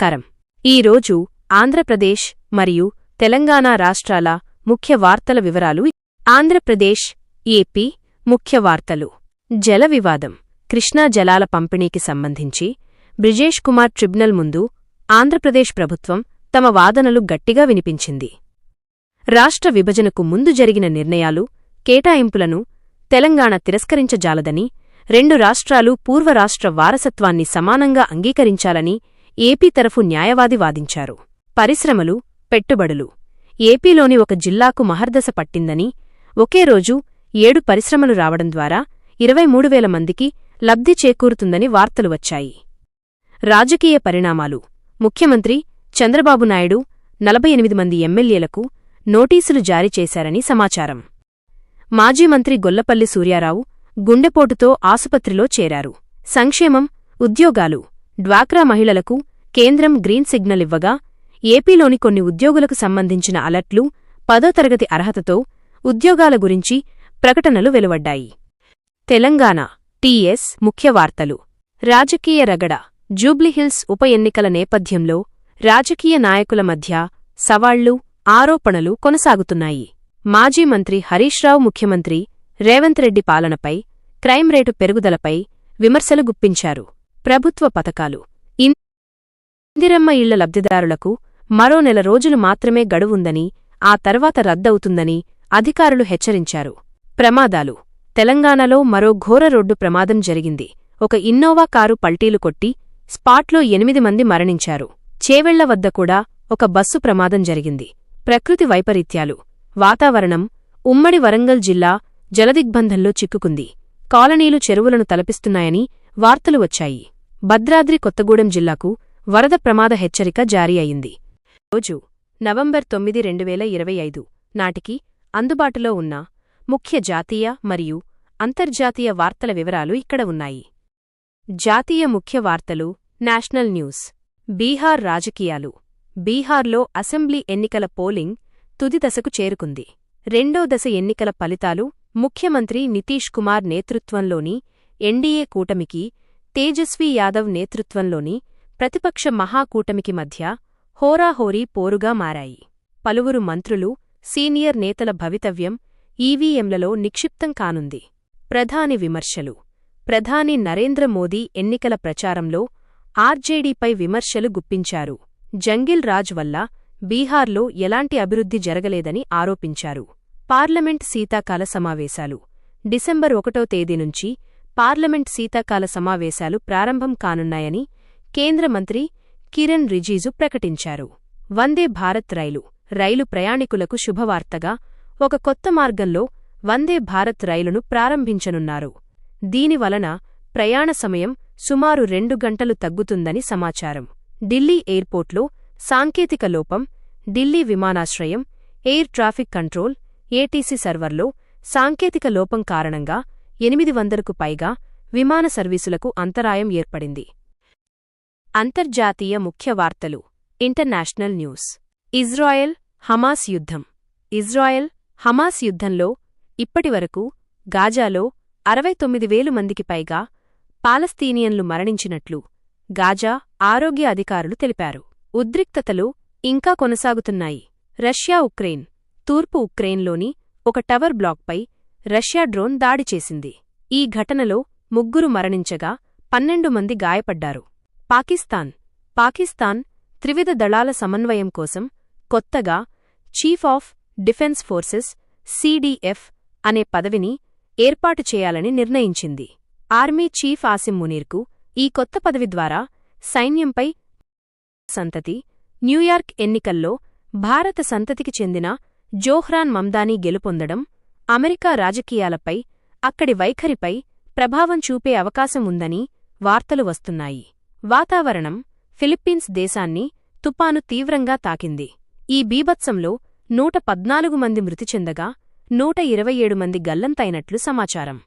నమస్కారం. ఈరోజు ఆంధ్రప్రదేశ్ మరియు తెలంగాణ రాష్ట్రాల ముఖ్య వార్తల వివరాలు. ఆంధ్రప్రదేశ్ ఏపీ ముఖ్య వార్తలు. జల వివాదం. కృష్ణా జలాల పంపిణీకి సంబంధించి బ్రిజేష్ కుమార్ ట్రిబ్యునల్ ముందు ఆంధ్రప్రదేశ్ ప్రభుత్వం తమ వాదనలు గట్టిగా వినిపించింది. రాష్ట్ర విభజనకు ముందు జరిగిన నిర్ణయాలు కేటాయింపులను తెలంగాణ తిరస్కరించజాలదని రెండు రాష్ట్రాలు పూర్వరాష్ట్ర వారసత్వాన్ని సమానంగా అంగీకరించాలని ఏపీ తరఫు న్యాయవాది వాదించారు. పరిశ్రమలు పెట్టుబడులు. ఏపీలోని ఒక జిల్లాకు మహర్దశ పట్టిందని ఒకే రోజు ఏడు పరిశ్రమలు రావడం ద్వారా ఇరవై మూడు వేల మందికి లబ్ధి చేకూరుతుందని వార్తలు వచ్చాయి. రాజకీయ పరిణామాలు. ముఖ్యమంత్రి చంద్రబాబు నాయుడు నలభై ఎనిమిది మంది ఎమ్మెల్యేలకు నోటీసులు జారీ చేశారని సమాచారం. మాజీ మంత్రి గొల్లపల్లి సూర్యారావు గుండెపోటుతో ఆసుపత్రిలో చేరారు. సంక్షేమం ఉద్యోగాలు. డ్వాక్రా మహిళలకు కేంద్రం గ్రీన్ సిగ్నల్ ఇవ్వగా ఏపీలోని కొన్ని ఉద్యోగులకు సంబంధించిన అలర్ట్లు పదో తరగతి అర్హతతో ఉద్యోగాల గురించి ప్రకటనలు వెలువడ్డాయి. తెలంగాణ టీఎస్ ముఖ్యవార్తలు రాజకీయ రగడ జూబ్లీహిల్స్ ఉప ఎన్నికల నేపథ్యంలో రాజకీయ నాయకుల మధ్య సవాళ్ళు ఆరోపణలు కొనసాగుతున్నాయి. మాజీ మంత్రి హరీష్ రావు ముఖ్యమంత్రి రేవంత్ రెడ్డి పాలనపై క్రైమ్ రేటు పెరుగుదలపై విమర్శలు గుప్పించారు. ప్రభుత్వ పథకాలు. ఇందిరమ్మ ఇళ్ళ లబ్ధిదారులకు మరో నెల రోజులు మాత్రమే గడువుందని ఆ తర్వాత రద్దవుతుందని అధికారులు హెచ్చరించారు. ప్రమాదాలు. తెలంగాణలో మరో ఘోర రోడ్డు ప్రమాదం జరిగింది. ఒక ఇన్నోవా కారు పల్టీలు కొట్టి స్పాట్లో ఎనిమిది మంది మరణించారు. చేవెళ్ళ వద్ద కూడా ఒక బస్సు ప్రమాదం జరిగింది. ప్రకృతి వైపరీత్యాలు. వాతావరణం ఉమ్మడి వరంగల్ జిల్లా జలదిగ్బంధంలో చిక్కుకుంది. కాలనీలు చెరువులను తలపిస్తున్నాయని వార్తలు వచ్చాయి. భద్రాద్రి కొత్తగూడెం జిల్లాకు వరద ప్రమాద హెచ్చరిక జారీ అయింది. రోజు నవంబర్ తొమ్మిది రెండు వేల ఇరవై ఐదు నాటికి అందుబాటులో ఉన్న ముఖ్య జాతీయ మరియు అంతర్జాతీయ వార్తల వివరాలు ఇక్కడ ఉన్నాయి. జాతీయ ముఖ్య వార్తలు నేషనల్ న్యూస్ బీహార్ రాజకీయాలు. బీహార్లో అసెంబ్లీ ఎన్నికల పోలింగ్ తుది దశకు చేరుకుంది. రెండో దశ ఎన్నికల ఫలితాలు ముఖ్యమంత్రి నితీష్ కుమార్ నేతృత్వంలోని ఎన్డీఏ కూటమికి తేజస్వి యాదవ్ నేతృత్వంలోని ప్రతిపక్ష మహాకూటమికి మధ్య హోరాహోరీ పోరుగా మారాయి. పలువురు మంత్రులు సీనియర్ నేతల భవితవ్యం ఈవీఎంలలో నిక్షిప్తం కానుంది. ప్రధాని విమర్శలు. ప్రధాని నరేంద్ర మోదీ ఎన్నికల ప్రచారంలో ఆర్జేడీపై విమర్శలు గుప్పించారు. జంగిల్ రాజ్ వల్ల బీహార్లో ఎలాంటి అభివృద్ధి జరగలేదని ఆరోపించారు. పార్లమెంట్ శీతాకాల సమావేశాలు. డిసెంబర్ ఒకటో తేదీ నుంచి పార్లమెంట్ శీతాకాల సమావేశాలు ప్రారంభం కానున్నాయని కేంద్ర మంత్రి కిరణ్ రిజీజు ప్రకటించారు. వందే భారత్ రైలు రైలు ప్రయాణికులకు శుభవార్తగా ఒక కొత్త మార్గంలో వందే భారత్ రైలును ప్రారంభించనున్నారు. దీనివలన ప్రయాణ సమయం సుమారు రెండు గంటలు తగ్గుతుందని సమాచారం. ఢిల్లీ ఎయిర్పోర్ట్లో సాంకేతిక లోపం ఢిల్లీ విమానాశ్రయం ఎయిర్ ట్రాఫిక్ కంట్రోల్ ఏటీసీ సర్వర్లో సాంకేతిక లోపం కారణంగా ఎనిమిది వందలకు పైగా విమాన సర్వీసులకు అంతరాయం ఏర్పడింది. అంతర్జాతీయ ముఖ్య వార్తలు. International news. ఇజ్రాయెల్ హమాస్ యుద్ధం. ఇజ్రాయెల్ హమాస్ యుద్ధంలో ఇప్పటివరకు గాజాలో అరవై తొమ్మిది వేలు మందికి పైగా పాలస్తీనియన్లు మరణించినట్లు గాజా ఆరోగ్య అధికారులు తెలిపారు. ఉద్రిక్తతలు ఇంకా కొనసాగుతున్నాయి. రష్యా ఉక్రెయిన్ తూర్పు ఉక్రెయిన్లోని ఒక టవర్ బ్లాక్పై రష్యా డ్రోన్ దాడి చేసింది. ఈ ఘటనలో ముగ్గురు మరణించగా పన్నెండు మంది గాయపడ్డారు. పాకిస్తాన్. పాకిస్తాన్ త్రివిధ దళాల సమన్వయం కోసం కొత్తగా chief of defence forces CDF అనే పదవిని ఏర్పాటు చేయాలని నిర్ణయించింది. ఆర్మీ చీఫ్ ఆసిం మునీర్కు ఈ కొత్త పదవి ద్వారా సైన్యంపై సంతతి న్యూయార్క్ ఎన్నికల్లో భారత సంతతికి చెందిన జోహ్రాన్ మమ్దానీ గెలుపొందడం అమెరికా రాజకీయాలపై అక్కడి వైఖరిపై ప్రభావం చూపే అవకాశం ఉందని వార్తలు వస్తున్నాయి. వాతావరణం ఫిలిప్పీన్స్ దేశాన్ని తుపాను తీవ్రంగా తాకింది. ఈ బీభత్సంలో నూట పద్నాలుగు మంది మృతి చెందగా నూట ఇరవై ఏడు మంది గల్లంతైనట్లు సమాచారం.